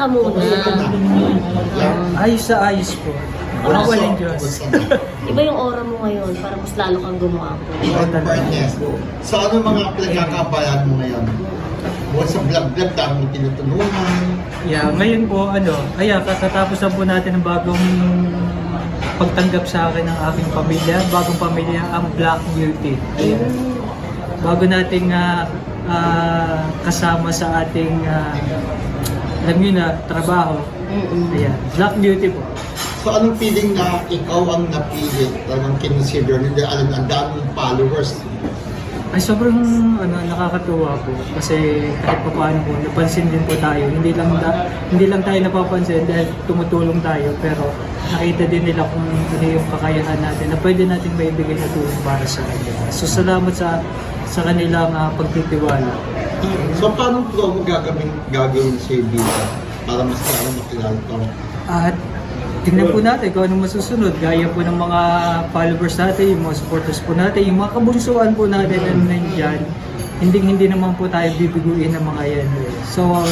ka muna. Ayos sa ayos po. Walang Diyos. Iba yung aura mo ngayon, para mas lalo kang gumawa po. On fairness. So ano mga pinagkakabayan mo ngayon? Bukod sa vlog-vlog, dami mo tinutulungan. Yeah, ngayon po, ano, kaya katatapos na po natin ang bagong pagtanggap sa akin ng aking pamilya, bagong pamilya, ang Black Beauty. Ayan. Bago nating ah, ah, kasama sa ating, ah, alam nyo na, trabaho. Mm-mm. Ayan, Black Beauty po. So anong feeling na ikaw ang napili, talagang kinonsider, hindi alam ang daming followers. Ay sobrang ano nakakatuwa po kasi kahit pa paano po napansin din po tayo hindi lang da, hindi lang tayo napapansin dahil tumutulong tayo pero nakita din nila kung ano yung kakayahan natin na pwede natin maibigay na tulong para sa kanila. So salamat sa sa kanilang ah, pagtitiwala. So paano promo gagawin, gagawin sa dito para mas lalo makilala ko? At tingnan po natin kung ano masusunod. Gaya po ng mga followers natin, yung mga supporters po natin, yung mga kabunsuan po natin na nandyan. Hindi hindi naman po tayo bibiguin ng mga yan. So,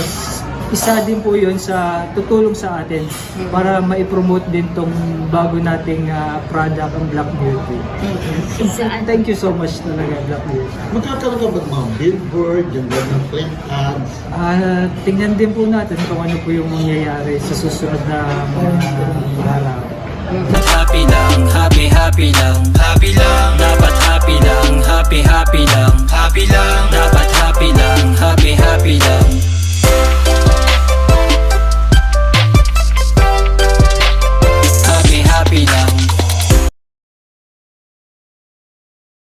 isa din po yun sa tutulong sa atin para ma-promote din tong bago nating ah, product, ang Black Beauty. Saan? Thank you so much talaga, Black Beauty. Magkakaroon ka ba mga billboard, yung ng print ads? Ah, tingnan din po natin kung ano po yung mangyayari sa susunod na mga araw. Happy lang, happy happy lang Happy lang, dapat happy lang Happy happy lang, happy lang Dapat happy lang, happy happy lang